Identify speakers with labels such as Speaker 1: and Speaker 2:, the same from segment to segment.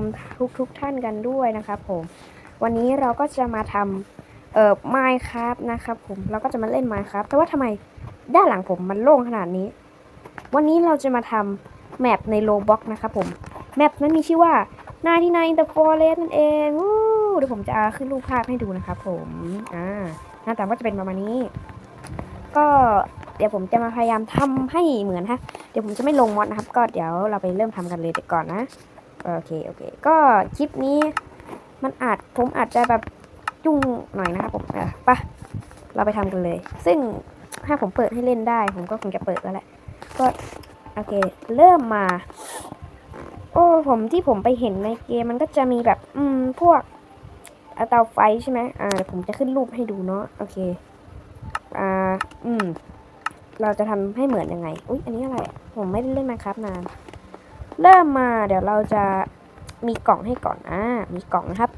Speaker 1: มทุกทุกท่านกันด้วยนะครับผม วันนี้เราก็จะมาทำเอ่อ Minecraft นะครับผมเราก็จะมาเล่น Minecraft แต่ว่าทำไมด้านหลังผมมันโล่งขนาดนี้ วันนี้เราจะมาทำแมปใน Roblox นะครับผมแมปนั้นมีชื่อว่า99 The Forest นั่นเองวู้เดี๋ยวผมจะขึ้นรูปภาพให้ดูนะครับผมอ่าหน้าตาก็จะเป็นประมาณนี้ ก็เดี๋ยวผมจะมาพยายามทำให้เหมือนฮะ เดี๋ยวผมจะไม่ลงมอดนะครับ ก็เดี๋ยวเราไปเริ่มทำกันเลยแต่ก่อนนะ โอเคโอเค ก็คลิปนี้มันอาจผมอาจจะแบบยุ่งหน่อยนะครับผมออไปะเราไปทำกันเลย ซึ่งถ้าผมเปิดให้เล่นได้ ผมก็คงจะเปิดแล้วแหละ ก็โอเค เริ่มมา โอ้ผมที่ผมไปเห็นในเกมมันก็จะมีแบบ อืม พวกเตาไฟใช่ไหมอ่าเดี๋ยวผมจะขึ้นรูปให้ดูเนาะโอเค อ่า อืม เราจะทำให้เหมือนยังไง อุ๊ย อันนี้อะไร ผมไม่ได้เล่นมาครับนาน เริ่มมาเดี๋ยวเราจะมีกล่องให้ก่อนอ่ามีกล่องนะครับ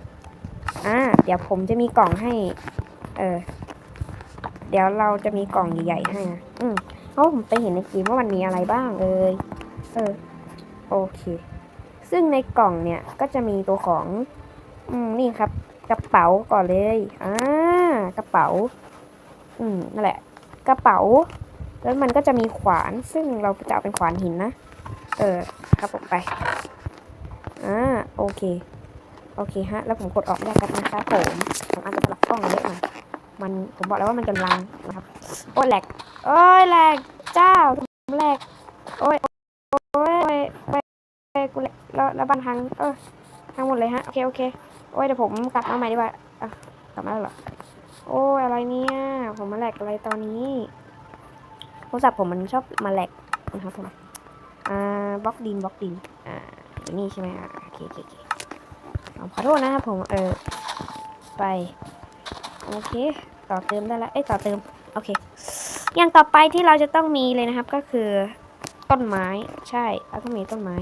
Speaker 1: อ่าเดี๋ยวผมจะมีกล่องให้ เออ เดี๋ยวเราจะมีกล่องใหญ่ๆให้นะอืมเพราะผมไปเห็นในเกมว่ามันมีอะไรบ้างเอยเออ โอเค ซึ่งในกล่องเนี่ยก็จะมีตัวของ อืมนี่ครับ กระเป๋าก่อนเลยอ่ากระเป๋า อืมนั่นแหละ กระเป๋า แล้วมันก็จะมีขวาน ซึ่งเราจะเอาเป็นขวานหินนะ เออครับผมไปอ่าโอเค โอเคฮะ แล้วผมกดออกได้กันนะครับผมผมอาจจะปรับกล้องเยอะหน่อยมันผมบอกแล้วว่ามันจะลางนะครับ โอ้แหลกโอ้ยแหลกเจ้าแหลกโอ้ยโอ้ยโอ้ยโอ้ยโอ้ยกูแหลกแล้วแล้วบันทังเออทังหมดเลยฮะ โอเค โอเค โอ้ยเดี๋ยวผมกลับมาใหม่ดีกว่าอะกลับมาแล้วเหรอ โอ้ยอะไรเนี่ย ผมมาแหลกอะไรตอนนี้ โทรศัพท์ผมมันชอบมาแหลกนะครับผม อ่าบล็อกดินบล็อกดิน อ่าอย่นี่ใช่ไหมอ่าโอเคโอเคโอเคผมขอโทษนะครับผมเออไปโอเค ต่อเติมได้แล้วเอ้ยต่อเติมโอเค อย่างต่อไปที่เราจะต้องมีเลยนะครับก็คือต้นไม้ใช่เราต้องมีต้นไม้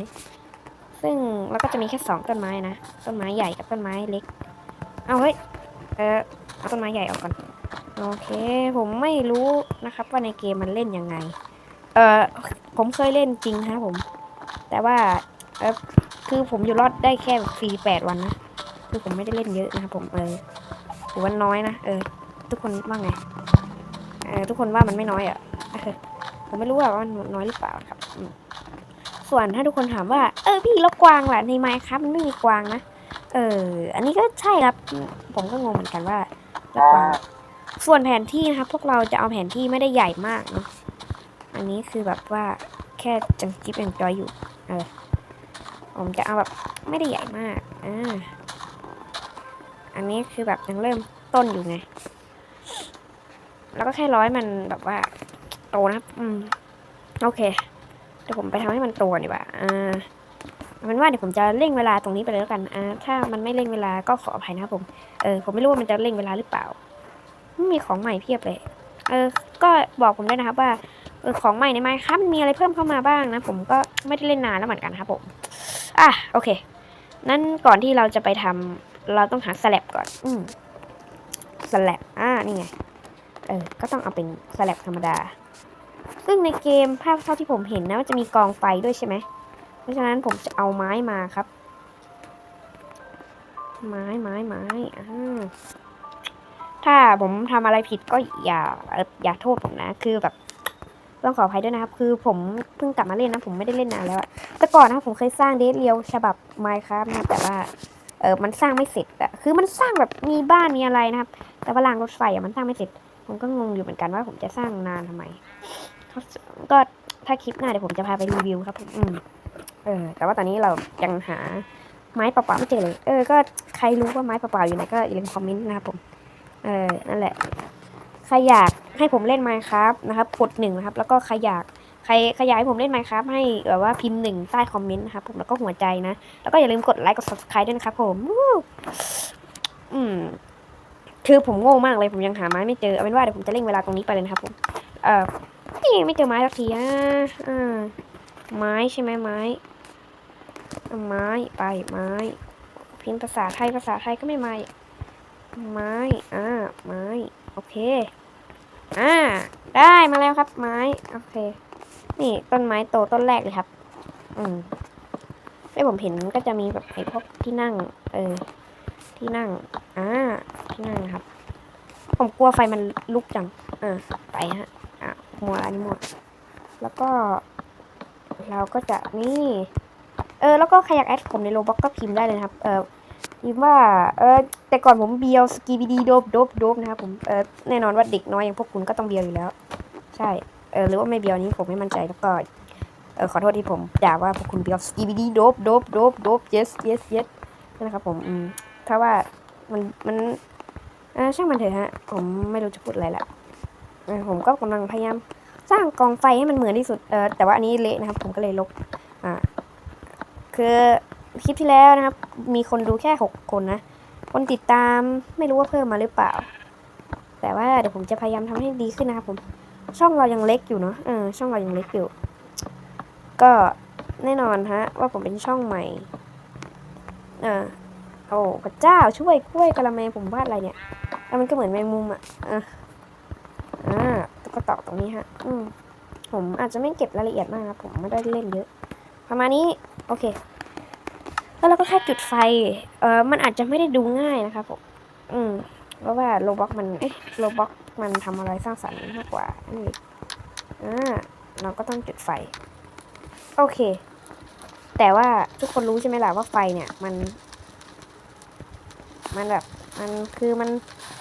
Speaker 1: ซึ่งเราก็จะมีแค่สองต้นไม้นะต้นไม้ใหญ่กับต้นไม้เล็ก เอาเฮ้ยเออเอาต้นไม้ใหญ่ออกก่อนโอเค ผมไม่รู้นะครับว่าในเกมมันเล่นยังไง เออ ผมเคยเล่นจริงครับผม แต่ว่าเออคือผมอยู่รอดได้แค่ฟรีแปดวันนะคือผมไม่ได้เล่นเยอะนะครับผมเออถือว่าน้อยนะเออ ทุกคนว่าไงเออทุกคนว่ามันไม่น้อยอะเออผมไม่รู้ว่ามันน้อยหรือเปล่าครับส่วนถ้าทุกคนถามว่า เออพี่แล้วกวางล่ะในไมค์ครับมันไม่มีกวางนะเออ อันนี้ก็ใช่ครับ ผมก็งงเหมือนกันว่าแล้วกวางส่วนแผนที่นะครับ พวกเราจะเอาแผนที่ไม่ได้ใหญ่มากเนาะอันนี้คือแบบว่า แค่จังจิ๊บยังจอยอยู่เออผมจะเอาแบบไม่ได้ใหญ่มากอ่าอันนี้คือแบบยังเริ่มต้นอยู่ไง แล้วก็แค่ร้อยมันแบบว่า โตนะครับอืมโอเคเดี๋ยวผมไปทำให้มันโตก่อนดีกว่าอ่าเอาเป็นว่าเดี๋ยวผมจะเร่งเวลาตรงนี้ไปเลยแล้วกันอ่าถ้ามันไม่เร่งเวลาก็ขออภัยนะผมเออผมไม่รู้ว่ามันจะเร่งเวลาหรือเปล่า มีของใหม่เพียบเลย เออ ก็บอกผมด้วยนะครับว่า เออของใหม่ในไมค์ครับมีอะไรเพิ่มเข้ามาบ้างนะ ผมก็ไม่ได้เล่นนานแล้วเหมือนกันครับผมอะโอเค นั่นก่อนที่เราจะไปทำเราต้องหาสลับก่อน อืมสลับอ่านี่ไงเออก็ต้องเอาเป็นสลับธรรมดา ซึ่งในเกมภาพเท่าที่ผมเห็นนะว่าจะมีกองไฟด้วยใช่ไหมเพราะฉะนั้นผมจะเอาไม้มาครับ ไม้ไม้ไม้อ่าถ้าผมทำอะไรผิดก็อย่าเอ่ออย่าโทษผมนะ คือแบบ ต้องขออภัยด้วยนะครับ คือผมเพิ่งกลับมาเล่นนะ ผมไม่ได้เล่นนานแล้วอะแต่ก่อนนะครับผมเคยสร้างเดทเรียวฉบับ Minecraft นะแต่ว่าเออมันสร้างไม่เสร็จอะคือมันสร้างแบบมีบ้านมีอะไรนะครับ แต่ว่ารางรถไฟอะมันสร้างไม่เสร็จ ผมก็งงอยู่เหมือนกันว่าผมจะสร้างนานทำไม ก็ถ้าคลิปหน้าเดี๋ยวผมจะพาไปรีวิวครับอืมเออ แต่ว่าตอนนี้เรายังหาไม้เปล่าๆไม่เจอเลย เออ ก็ใครรู้ว่าไม้เปล่าๆอยู่ไหนก็อย่าลืมคอมเมนต์นะครับผม เออ นั่นแหละ ใครอยาก ให้ผมเล่น Minecraft นะครับกดหนึ่งนะครับ แล้วก็ใครอยากใครใครอยากให้ผมเล่น Minecraft ให้แบบว่าพิมพ์หนึ่งใต้คอมเมนต์นะครับผมแล้วก็หัวใจนะ แล้วก็อย่าลืมกดไลค์กด subscribe ด้วยนะครับผมอืมคือผมโง่มากเลยผมยังหาไม้ไม่เจอเอาเป็นว่าเดี๋ยวผมจะเร่งเวลาตรงนี้ไปเลยนะครับผมเออนี่ไม่เจอไม้สักทีอะอ่าไม้ใช่ไหมไม้ไม้ไปไม้พิมพ์ภาษาไทยภาษาไทยก็ไม่ไมาอีกไม้อ่าไม้โอเค อ่า ได้มาแล้วครับ ไม้ โอเค นี่ต้นไม้โตต้นแรกเลยครับ อืมไอ้ผมเห็นก็จะมีแบบไอ้พวกที่นั่ง เออ ที่นั่ง อ่า ที่นั่งครับ ผมกลัวไฟมันลุกจัง อ่า ไปฮะ อะมัวอันนี้หมด แล้วก็ เราก็จะนี่ เออ แล้วก็ใครอยากแอดผมในโลบ็อกก็พิมพ์ได้เลยนะครับ เออ พิมพ์ว่าเออแต่ก่อนผมเบียวสกีบีดีโดบโดบโดบนะครับผมเออแน่นอนว่าเด็กน้อยอย่างพวกคุณก็ต้องเบียวอยู่แล้ว ใช่เออหรือว่าไม่เบียวนี้ผมไม่มั่นใจแล้วก็เออขอโทษที่ผมด่าว่าพวกคุณเบียวสกีบีดีโดบโดบโดบโดบ yes yes yes นั่นะครับผมอืมถ้าว่ามันมันอ่าช่างมันเถอะฮะ ผมไม่รู้จะพูดอะไรละเออผมก็กำลังพยายามสร้างกองไฟให้มันเหมือนที่สุดเออแต่ว่าอันนี้เละนะครับ ผมก็เลยลบอ่าคือ คลิปที่แล้วนะครับ มีคนดูแค่หกคนนะ คนติดตามไม่รู้ว่าเพิ่มมาหรือเปล่า แต่ว่าเดี๋ยวผมจะพยายามทำให้ดีขึ้นนะครับผม ช่องเรายังเล็กอยู่เนาะเออช่องเรายังเล็กอยู่ ก็แน่นอนฮะ ว่าผมเป็นช่องใหม่อ่าโอ้พระเจ้าช่วยกล้วยกะละแมผมวาดอะไรเนี่ยแล้วมันก็เหมือนแมงมุมอะอะอ่าก็ตอตรงนี้ฮะ อืมผมอาจจะไม่เก็บรายละเอียดมากนะผมไม่ได้เล่นเยอะ ประมาณนี้ โอเค แล้วเราก็แค่จุดไฟ เออมันอาจจะไม่ได้ดูง่ายนะครับผม อืม เพราะว่าโลบ็อกมัน เอ๊ะโลบ็อกมันทำอะไรสร้างสรรค์มากกว่า นี่อ่าเราก็ต้องจุดไฟ โอเค แต่ว่าทุกคนรู้ใช่ไหมล่ะว่าไฟเนี่ย มัน มันแบบ มันคือมัน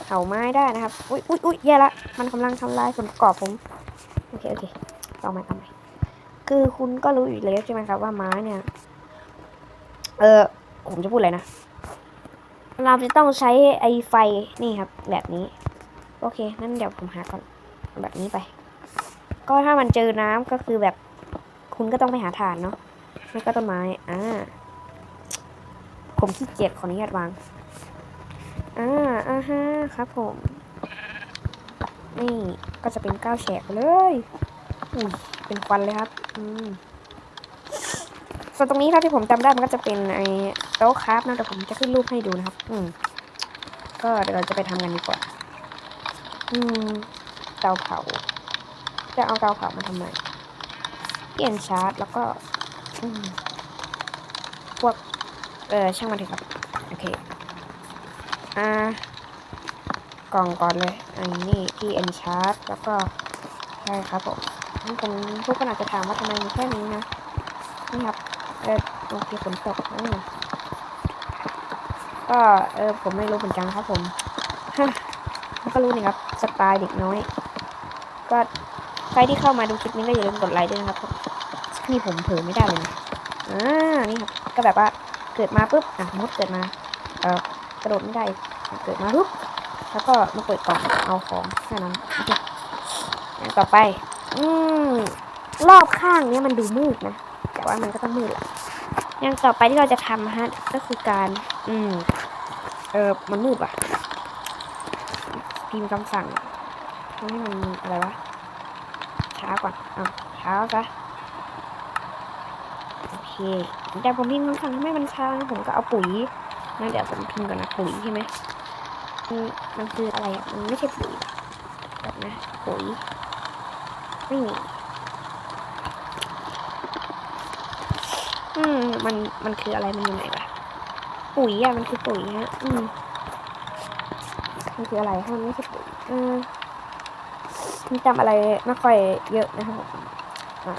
Speaker 1: เผาไม้ได้นะครับ อุ้ยอุ้ยอุ้ยแย่ละ มันกำลังทำลายส่วนประกอบผม โอเค โอเค ต่อมาต่อมาคือคุณก็รู้อยู่แล้วใช่ไหมครับว่าไม้เนี่ย เออผมจะพูดอะไรนะ เราจะต้องใช้ไอไฟนี่ครับ แบบนี้ โอเคนั่นเดี๋ยวผมหาก่อนแบบนี้ไป ก็ถ้ามันเจอน้ำก็คือแบบคุณก็ต้องไปหาถ่านเนาะไม่ก็ต้นไม้อ่าผมขี้เกียจขออนุญาตวางอ่าอ่าฮะครับผม นี่ก็จะเป็นก้าวแฉกเลยอุ้ยเป็นควันเลยครับ อืม ส่วนตรงนี้ครับที่ผมจำได้มันก็จะเป็นไอ้โต๊ะคราฟนะแต่ผมจะขึ้นรูปให้ดูนะครับ อืมก็เดี๋ยวเราจะไปทำกันดีกว่า อืมเตาเผา จะเอาเตาเผามาทำไมเปลี่ยนชาร์จแล้วก็อืมพวก เออช่างมันเถอะครับ โอเค อ่ากล่องก่อนเลย อันนี้ที่เอ็นชาร์จแล้วก็ใช่ครับผมนี่คนทุกคนอาจจะถามว่าทำไมมีแค่นี้นะนี่ครับ เออโอเคฝนตกอืมก็เออผมไม่รู้เหมือนกันครับผมฮะแล้วก็รู้นี่ครับสไตล์เด็กน้อย ก็ใครที่เข้ามาดูคลิปนี้ก็อย่าลืมกดไลค์ด้วยนะครับผมนี่ผมเผลอไม่ได้เลยนะอ่านี่ครับก็แบบว่าเกิดมาปุ๊บอะมดเกิดมาเออกระโดดไม่ได้เกิดมาปุ๊บแล้วก็มาเปิดกล่องเอาของแค่นั้นโอเคอย่างต่อไป อืมรอบข้างเนี้ยมันดูมืดนะ แต่ว่ามันก็ต้องมืดแหละอย่างต่อไปที่เราจะทำฮะก็คือการ อืม เออมันมืดว่ะ พิมพ์คำสั่งทำให้มันอะไรวะ ช้าก่อนอะช้าซะโอเคแต่ผมพิมพ์คำสั่งทำให้มันช้าผมก็เอาปุ๋ยนะเดี๋ยวผมพิมพ์ก่อนนะปุ๋ยใช่ไหมมันมันคืออะไรอะมันไม่ใช่ปุ๋ยแบบนะปุ๋ยไม่มี อืมมันมันคืออะไรมันอยู่ไหนวะปุ๋ยอะมันคือปุ๋ยฮะอืมมันคืออะไรถ้ามันไม่ใช่ปุ๋ยอืมมันจำอะไรไม่ค่อยเยอะนะครับผมอ่า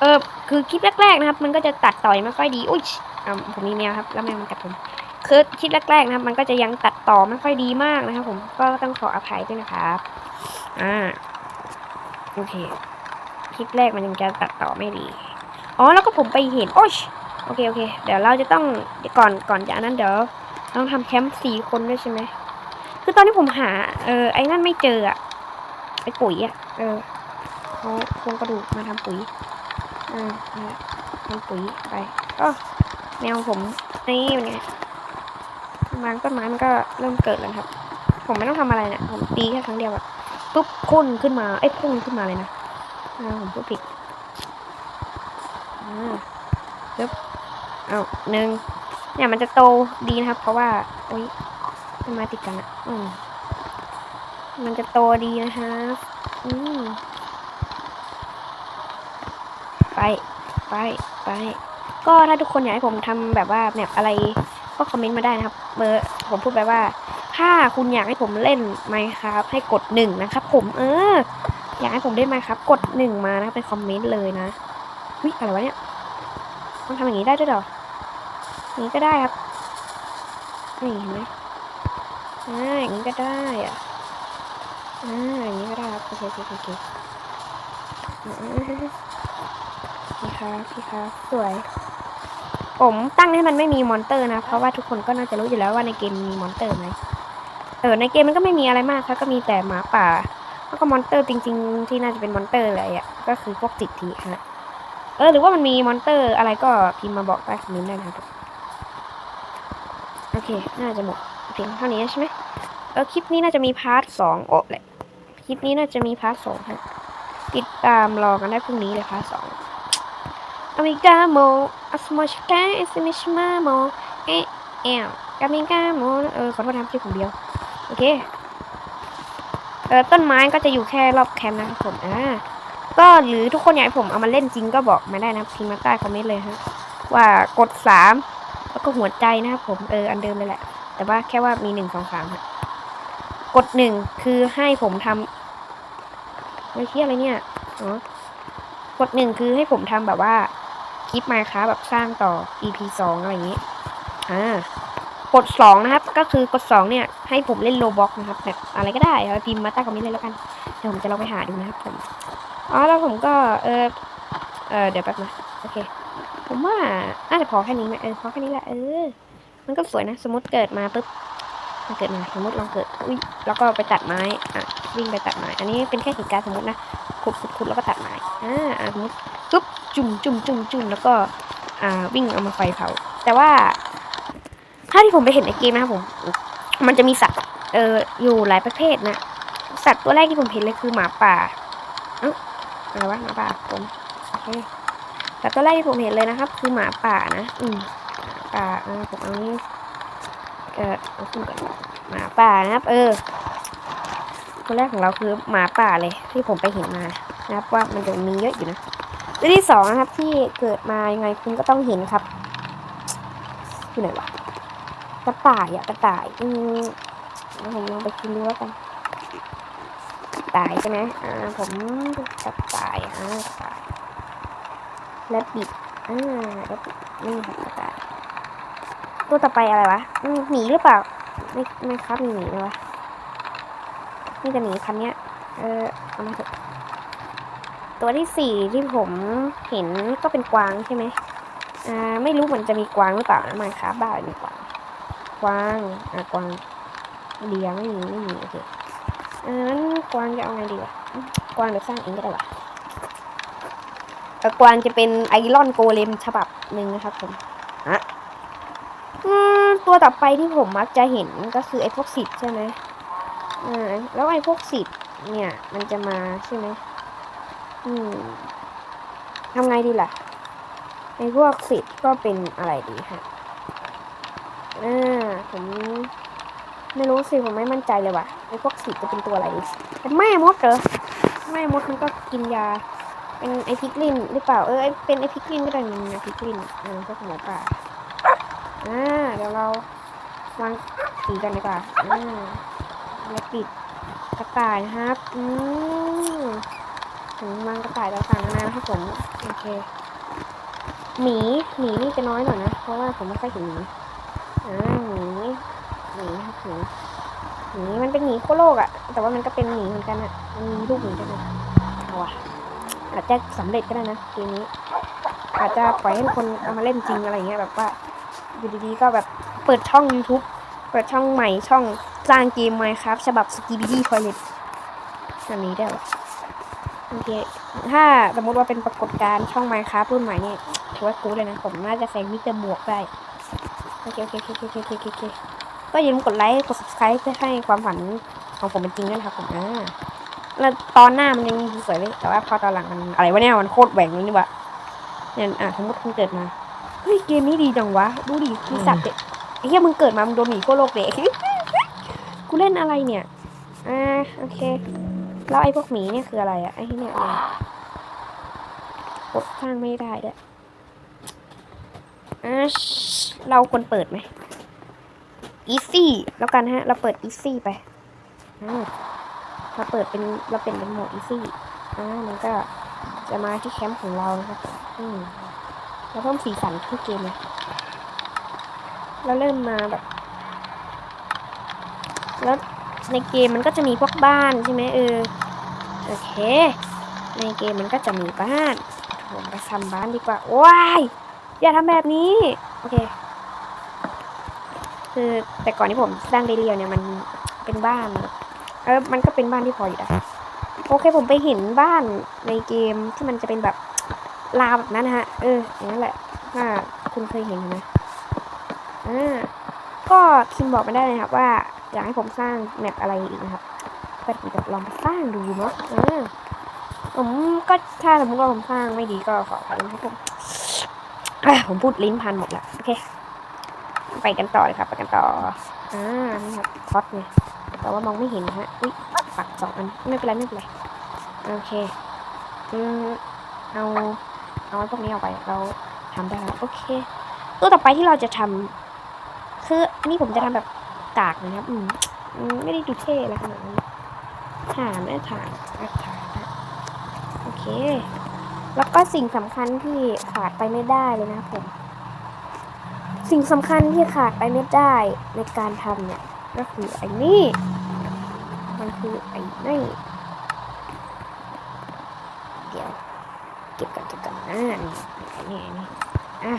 Speaker 1: เออคือคลิปแรกๆนะครับ มันก็จะตัดต่อยไม่ค่อยดีอุ้ยอ่าผมมีแมวครับ แล้วแมวมันกัดผมคือคลิปแรกๆนะครับ มันก็จะยังตัดต่อไม่ค่อยดีมากนะครับ ผมก็ต้องขออภัยด้วยนะครับอ่าโอเค ลิปแรกมันยังจะตัดต่อไม่ดี อ๋อแล้วก็ผมไปเห็นโอ้ยโอเคโอเค เดี๋ยวเราจะต้องก่อนก่อนจากนั้นเดี๋ยวต้องทำแคมป์สี่คนด้วยใช่ไหมคือตอนที่ผมหา เออไอ้นั่นไม่เจออะไอ้ปุ๋ยอะเออเขาโครงกระดูกมาทำปุ๋ยอ่าทำปุ๋ยไปอ๋อแมวผมนี่เป็นไงบางต้นไม้มันก็เริ่มเกิดแล้วครับ ผมไม่ต้องทำอะไรนะผมตีแค่ครั้งเดียวอะปุ๊บพ่นขึ้นมาเอ้ยพุ่งขึ้นมาเลยนะ อ่าผมพูดผิดอ่าปึ๊บเอาหนึ่งเนี่ยมันจะโตดีนะครับ เพราะว่าโอ๊ยต้นไม้ติดกันอะอืมมันจะโตดีนะคะอืมไป ไป ไป ก็ถ้าทุกคนอยากให้ผมทำแบบว่าแบบอะไร ก็คอมเมนต์มาได้นะครับ เบอร์ผมพูดไปว่า ถ้าคุณอยากให้ผมเล่นไหมครับ ให้กดหนึ่งนะครับ ผม เออ อยากให้ผมเล่นไหมครับ กดหนึ่งมานะเป็นคอมเมนต์เลยนะวิอะไรวะเนี่ยต้องทำอย่างนี้ได้ด้วยเหรออย่างนี้ก็ได้ครับนี่เห็นไหมอ่าอย่างนี้ก็ได้อะอ่าอย่างนี้ก็ได้ครับโอเคโอเคโอเคพี่ครับพี่ครับสวย ผมตั้งให้มันไม่มีมอนเตอร์นะ เพราะว่าทุกคนก็น่าจะรู้อยู่แล้วว่าในเกมมีมอนเตอร์ไหมเออในเกมมันก็ไม่มีอะไรมากครับก็มีแต่หมาป่า แล้วก็มอนเตอร์จริง ๆ ที่น่าจะเป็นมอนเตอร์อะไรอะก็คือพวกจิตทีฮะเออหรือว่ามันมีมอนเตอร์อะไรก็พิมพ์มาบอกใต้คอมเมนต์ได้นะครับโอเค น่าจะหมดเพียงเท่านี้ใช่ไหมเออคลิปนี้น่าจะมีพาร์ทสองโอ้แหละคลิปนี้น่าจะมีพาร์ทสองฮะติดตามรอกันได้พรุ่งนี้เลยพาร์ทสอง Amigamo, asmoshka, esimishmamo, เอะแอวกามิกาโมเออขอโทษนะครับที่ผมเดียว โอเค เออต้นไม้ก็จะอยู่แค่รอบแคมป์นะครับผมอ่าก็หรือทุกคนอยากให้ผมเอามาเล่นจริงก็บอกมาได้นะพิมพ์มาใต้คอมเมนต์เลยฮะว่ากดสามแล้วก็หัวใจนะครับผมเอออันเดิมเลยแหละ แต่ว่าแค่ว่ามีหนึ่งสองสามฮะกดหนึ่งคือให้ผมทำไม่เที่ยอะไรเนี่ยอ๋อกดหนึ่งคือให้ผมทำแบบว่าคลิปมาค้าแบบสร้างต่อ EP สองอะไรอย่างนี้ อ่า กดสองนะครับ ก็คือกดสองเนี่ยให้ผมเล่นโลบ็อกนะครับแบบอะไรก็ได้เอาพิมพ์มาใต้คอมเมนต์เลยแล้วกันเดี๋ยวผมจะลองไปหาดูนะครับผมอ๋อแล้วผมก็เออเออเดี๋ยวแป๊บนะโอเค ผมว่าน่าจะพอแค่นี้ไหมเออพอแค่นี้แหละเออ มันก็สวยนะ สมมติเกิดมาปุ๊บมันเกิดมาสมมติลองเกิดอุ้ยแล้วก็ไปตัดไม้อะวิ่งไปตัดไม้อันนี้เป็นแค่เหตุการณ์สมมตินะขุดขุดขุดแล้วก็ตัดไม้อ่าอะสมมติปุ๊บจุ่มจุ่มจุ่มจุ่มแล้วก็อ่าวิ่งเอามาไฟเผาแต่ว่า ถ้าที่ผมไปเห็นในเกมนะครับผม มันจะมีสัตว์เอออยู่หลายประเภทนะ สัตว์ตัวแรกที่ผมเห็นเลยคือหมาป่าเอ้าอะไรวะหมาป่าผมโอเคแต่ตัวแรกที่ผมเห็นเลยนะครับ คือหมาป่านะ อืมป่าเออผมเอานี้เออเอาขึ้นก่อนหมาป่านะครับ เออตัวแรกของเราคือหมาป่าเลยที่ผมไปเห็นมานะครับ ว่ามันจะมีเยอะอยู่นะตัวที่สองนะครับที่เกิดมายังไงคุณก็ต้องเห็นครับอยู่ไหนวะ กระต่ายอะกระต่าย อืมเดี๋ยวผมลองไปกินดูแล้วกันกระต่ายใช่ไหมอ่าผมกระต่ายอ่ากระต่ายและบิดอ่าแล้วนี่ครับกระต่ายตัวต่อไปอะไรวะอืมหมีหรือเปล่า ไม่ไม่ครับมีหมีไหมวะนี่จะหมีคันเนี้ย เออเอามาเถอะตัวที่สี่ที่ผมเห็นก็เป็นกวางใช่ไหมอ่าไม่รู้มันจะมีกวางหรือเปล่านะมาครับบ้ามีกวาง กวางอ่ากวางเดียวไม่มีไม่มีโอเคอ่างั้นกวางจะเอาไงดีวะอืมกวางเดี๋ยวสร้างเองก็ได้วะแต่กวางจะเป็นไอรอนโกเลมฉบับหนึ่งนะครับผมฮะอืมตัวต่อไปที่ผมมักจะเห็นก็คือไอพวกสิทธิ์ใช่ไหมอ่าแล้วไอพวกสิทธิ์เนี่ยมันจะมาใช่ไหมอืมทำไงดีล่ะในพวกสิทธิ์ก็เป็นอะไรดีฮะ อ่าผมไม่รู้สิผมไม่มั่นใจเลยว่ะในพวกสิจะเป็นตัวอะไรดีแต่แม่มดเหรอแม่มดมันก็กินยา เป็นไอพิกลินหรือเปล่าเออเป็นไอพิกลินก็ได้มันไอพิกลินอ่าพวกหมูป่าอ่าเดี๋ยวเราวางสีกันดีกว่าอ่าแล้วปิดกระต่ายนะครับอืมถึงวางกระต่ายต่างๆนานานะครับผมโอเคหมีหมีนี่จะน้อยหน่อยนะเพราะว่าผมไม่ค่อยเห็นหมี อ่าหมีหมีครับหมีหมีมันเป็นหมีโคโลกอะแต่ว่ามันก็เป็นหมีเหมือนกันอะมันมีลูกหมีด้วยนะเอาวะอาจจะสำเร็จก็ได้นะเกมนี้ อาจจะปล่อยให้คนเอามาเล่นจริงอะไรเงี้ยแบบว่าอยู่ดีๆก็แบบเปิดช่อง YouTube เปิดช่องใหม่ช่องสร้างเกม Minecraft ฉบับ s k i b i d y Toilet อันนี้ได้หรอโอเค ถ้าสมมติว่าเป็นปรากฏการณ์ช่องไมค์ครับรุ่นใหม่เนี่ยถือว่ากูดเลยนะ ผมน่าจะแซงมิสเตอร์บวกได้ เคโอเคโอเคโอเคโอเคโอเคก็อย่าลืมกดไลค์กด subscribe เพื่อให้ความฝันของผมเป็นจริงด้วยนะครับผมอ่าแล้วตอนหน้ามันยังสวยเลยแต่ว่าพอตอนหลังมันอะไรวะเนี่ยมันโคตรแหว่งเลยนี่วะเนี่ยอะสมมติคุณเกิดมาเฮ้ยเกมนี้ดีจังวะดูดิมีสัตว์เด็กไอ้เหี้ยมึงเกิดมามึงโดนหมีทั่วโลกเลยกูเล่นอะไรเนี่ยอ่าโอเคแล้วไอ้พวกหมีเนี่ยคืออะไรอะไอ้เนี่ยอะไรกดสร้างไม่ได้ด้วยอะ เราควรเปิดไหม easy แล้วกันฮะ เราเปิด easy ไปเราเปิดเป็นเราเป็นเป็นโหมด easy อ่ามันก็จะมาที่แคมป์ของเรานะครับอืมเราเพิ่มสีสันทุกเกมเลยเราเริ่มมาแบบ แล้วในเกมมันก็จะมีพวกบ้านใช่ไหมเออโอเค ในเกมมันก็จะมีบ้านผมไปทำบ้านดีกว่า ว้าย อย่าทำแบบนี้ โอเค คือแต่ก่อนที่ผมสร้างเรียวๆเนี่ยมันเป็นบ้าน เออมันก็เป็นบ้านที่พออยู่นะโอเคผมไปเห็นบ้านในเกมที่มันจะเป็นแบบลาวแบบนั้นนะฮะ เอออย่างนั้นแหละถ้าคุณเคยเห็นนะอ่าก็คิมบอกมาได้เลยครับ ว่าอยากให้ผมสร้างแมปอะไรอีกนะครับก็ผมจะลองไปสร้างดูเนาะอ่าผมก็ถ้าสมมติว่าผมสร้างไม่ดีก็ขออภัยนะครับผมอะ ผมพูดลิ้นพันหมดละโอเค ไปกันต่อเลยครับ ไปกันต่อ อ่า นี่ครับท็อตเนี่ยแต่ว่ามองไม่เห็นฮะ อุ้ยปักสองอัน ไม่เป็นไรไม่เป็นไร โอเค อืม เอา เอาพวกนี้เอาไป เราทำได้แล้วโอเค ตัวต่อไปที่เราจะทำคืออันนี้ผมจะทำแบบกากนะครับอืมอืม ไม่ได้ดูเท่อะไรขนาดนั้นฐานนะฐานอะฐานนะโอเค แล้วก็สิ่งสำคัญที่ขาดไปไม่ได้เลยนะผมสิ่งสำคัญที่ขาดไปไม่ได้ในการทำเนี่ย ก็คือไอ้นี่ มันคือไอ้นี่เดี๋ยวเก็บกันเก็บกันอ่านี่ไอ้นี่อ้นี่อะ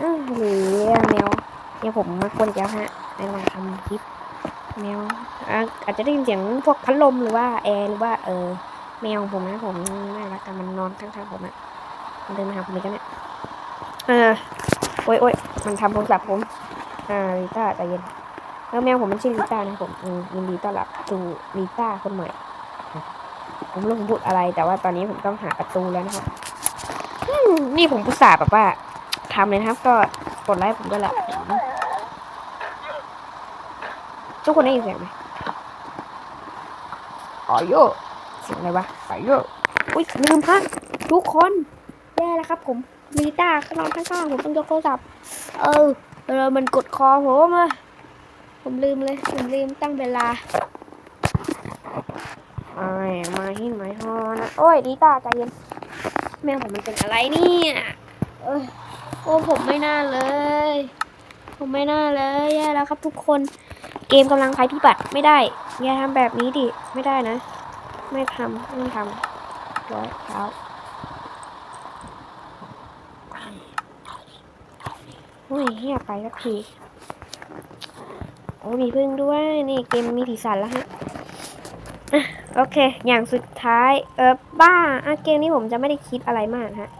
Speaker 1: อ่าหรือแมวเนี่ยผมมาคนเดียวฮะในระหว่างทำคลิปแมวอะอาจจะได้ยินเสียงพวกพัดลมหรือว่าแอร์หรือว่าเออ แมวผมนะผมน่ารักกันมันนอนข้างๆผมอะมันเดินมาหาผมเลยกันเนี่ยเออโอ้ยโอ้ยมันทำโทรศัพท์ผม อ่าลิต้าใจเย็นแล้วแมวผมมันชื่อลิต้านะครับผมอืมยินดีต้อนรับสู่ลิต้าคนใหม่ ผมไม่รู้ผมพูดอะไร แต่ว่าตอนนี้ผมต้องหาประตูแล้วนะครับอืมนี่ผมอุตส่าห์แบบว่าทำเลยนะครับ ก็กดไลค์ผมด้วยแหละทุกคนได้ยินเสียงไหมอ๋อโย เสียงอะไรวะอ๋อโยอุ้ยลืมพักทุกคนแย่แล้วครับ ผมมิลิต้าข้างนอนข้างๆผมต้องยกโทรศัพท์เออเออมันกดคอผมอะผมลืมเลยผมลืมตั้งเวลาไอ้มาหินไม้ฮอนะโอ้ยดีตาใจเย็นแมวผมมันเป็นอะไรเนี่ยเอ้ยโอ้ผมไม่น่าเลย ผมไม่น่าเลยแย่แล้วครับทุกคนเกมกำลังภัยพิบัติไม่ได้อย่าทำแบบนี้ดิไม่ได้นะ ไม่ทำไม่ทำร้อยเท้าโอ้ยเฮียไปสักทีโอ้มีพึ่งด้วย นี่เกมมีสีสันแล้วฮะโอเค อย่างสุดท้าย เออบ้าอะเกมนี้ผมจะไม่ได้คิดอะไรมากฮะ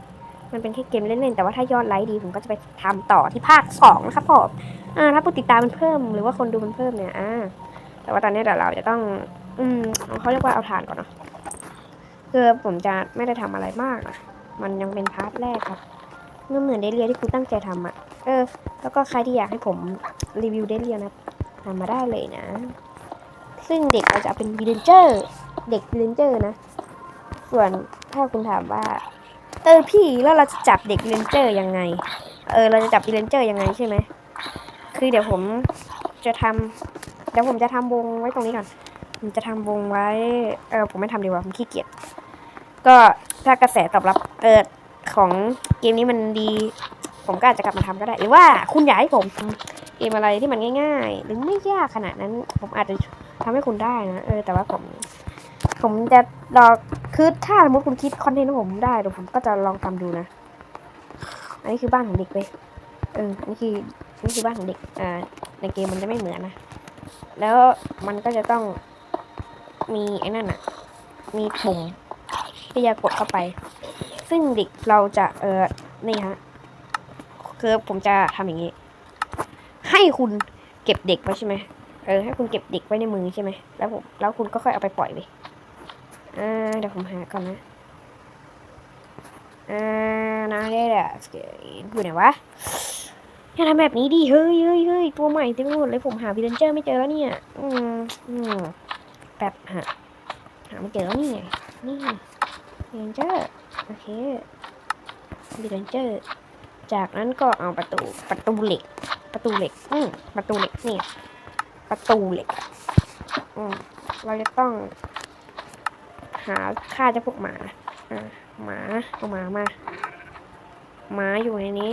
Speaker 1: มันเป็นแค่เกมเล่นๆ แต่ว่าถ้ายอดไลค์ดีผมก็จะไปทำต่อที่ภาคสองนะครับผมอ่าถ้าผู้ติดตามมันเพิ่มหรือว่าคนดูมันเพิ่มเนี่ย อ่า แต่ว่าตอนนี้เดี๋ยวเราจะต้อง อืมเขาเรียกว่าเอาฐานก่อนเนาะคือผมจะไม่ได้ทำอะไรมากอะมันยังเป็นพาร์ทแรกครับไม่เหมือนเดเรียที่คุณตั้งใจทำอะ เออ แล้วก็ใครที่อยากให้ผมรีวิวเดเรียนะทำมาได้เลยนะ ซึ่งเด็กเราจะเป็นวิลเลนเจอร์ เด็กวิลเลนเจอร์นะ ส่วนถ้าคุณถามว่า เออพี่แล้วเราจะจับเด็กวิลเลนเจอร์ยังไง เออเราจะจับวิลเลนเจอร์ยังไงใช่ไหม คือเดี๋ยวผมจะทำเดี๋ยวผมจะทำวงไว้ตรงนี้ก่อน ผมจะทำวงไว้ เออผมไม่ทำดีกว่า ผมขี้เกียจ ก็ถ้ากระแสตอบรับ เออของเกมนี้มันดี ผมก็อาจจะกลับมาทำก็ได้ หรือว่าคุณอยากให้ผมทำเกมอะไรที่มันง่าย ๆ หรือไม่ยากขนาดนั้น ผมอาจจะทำให้คุณได้นะ เออ แต่ว่าผม ผมจะรอคือถ้าสมมติคุณคิดคอนเทนต์ของผมได้เดี๋ยวผมก็จะลองทำดูนะ อันนี้คือบ้านของเด็กเลยเอออันนี้คือนี่คือบ้านของเด็ก อ่า ในเกมมันจะไม่เหมือนนะ แล้วมันก็จะต้อง มีไอ้นั่นอะมีปุ่มที่จะกดเข้าไป ซึ่งเด็กเราจะเออนี่ฮะคือผมจะทำอย่างนี้ ให้คุณเก็บเด็กไว้ใช่ไหมเออให้คุณเก็บเด็กไว้ในมือใช่ไหมแล้วผมแล้วคุณก็ค่อยเอาไปปล่อยไปอ่าเดี๋ยวผมหาก่อนนะอ่านาได้แหละอยู่ไหนวะอย่าทำแบบนี้ดิเฮ้ยเฮ้ยเฮ้ยตัวใหม่เต็มหมดเลยผมหาวิลเลนเจอร์ไม่เจอแล้วเนี่ย อืมอืม แบบหาหาไม่เจอแล้วนี่ไงนี่เรนเจอร์โอเคดีเรนเจอร์จากนั้นก็เอาประตูประตูเหล็ก ประตูเหล็กอืมประตูเหล็กนี่ประตูเหล็กอืมเราจะต้อง หาฆ่าเจ้าพวกหมาอ่าหมาเอาหมามาหมาอยู่ในนี้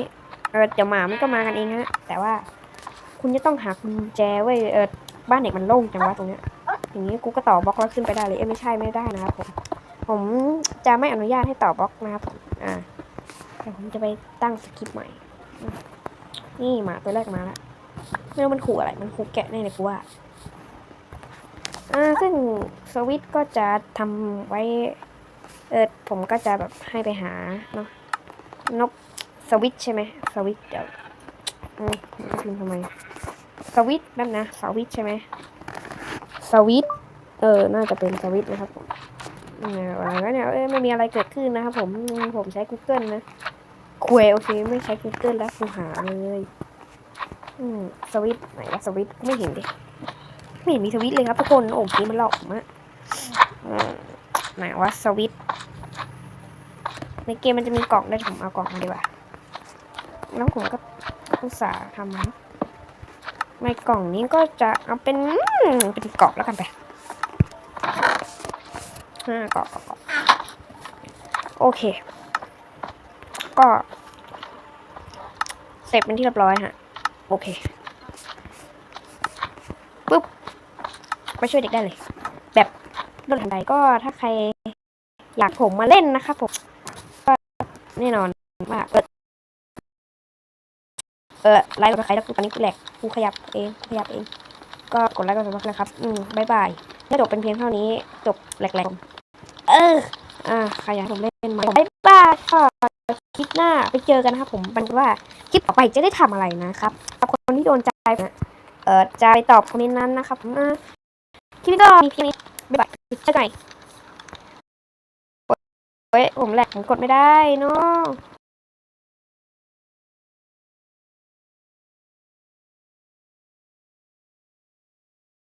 Speaker 1: เออเดี๋ยวหมามันก็มากันเองฮะแต่ว่าคุณจะต้องหากุญแจไว้เออบ้านเด็กมันโล่งจังวะตรงเนี้ย อย่างนี้กูก็ต่อบล็อกแล้วขึ้นไปได้เลยเอ้ไม่ใช่ไม่ได้นะครับผมผมจะไม่อนุญาตให้ต่อบล็อกนะครับผมอ่าแต่ผมจะไปตั้งสคริปต์ใหม่ นี่หมาตัวแรกมาแล้วไม่รู้มันขู่อะไร มันขู่แกะแน่เลยกูว่าอ่าซึ่งสวิตก็จะทำไว้เออผมก็จะแบบให้ไปหาเนาะนกสวิตใช่ไหมสวิตเดี๋ยวอืมพิมพ์ทำไมสวิตนั่นนะสวิตใช่ไหม สวิตเออ น่าจะเป็นสวิตนะครับผมอะไรวะเนี่ยเอ้ยไม่มีอะไรเกิดขึ้นนะครับผม ผมใช้ Google นะคุยโอเคไม่ใช้ Google แล้วกูหาเลยอืมสวิตไหนวะสวิตไม่เห็นดิไม่เห็นมีสวิตเลยครับทุกคนโอ้ยมันหลอกมะอืมไหนวะสวิตในเกมมันจะมีกล่องด้วยผมเอากล่องมาดีกว่าแล้วผมก็อุตส่าห์ทำมา ในกล่องนี้ก็จะเอาเป็นเป็นกรอบแล้วกันไปห้ากรอบกรอบโอเค ก็เสร็จเป็นที่เรียบร้อยฮะ โอเคปุ๊บไปช่วยเด็กได้เลย แบบรวดทันใดก็ถ้าใครอยากผมมาเล่นนะครับผมก็แน่นอนว่าเออ เออไลค์กับใครแล้วกูตอนนี้กูแหลกกูขยับเองกูขยับเอง ก็กดไลค์กดซับสไครต์ครับ อืมบายบายถ้าจบเป็นเพียงเท่านี้จบแหลกๆเออ อ่าใครอยากผมเล่นไหมบายบายก็คลิปหน้าไปเจอกันนะครับผมมันว่าคลิปต่อไปจะได้ทำอะไรนะครับกับคนที่โดนใจนะเออจะไปตอบคอมเมนต์นั้นนะครับอ่าคลิปนี้ก็มีเพียงนี้บายบายเจอกันใหม่เฮ้ยผมแหลกผมกดไม่ได้เนาะ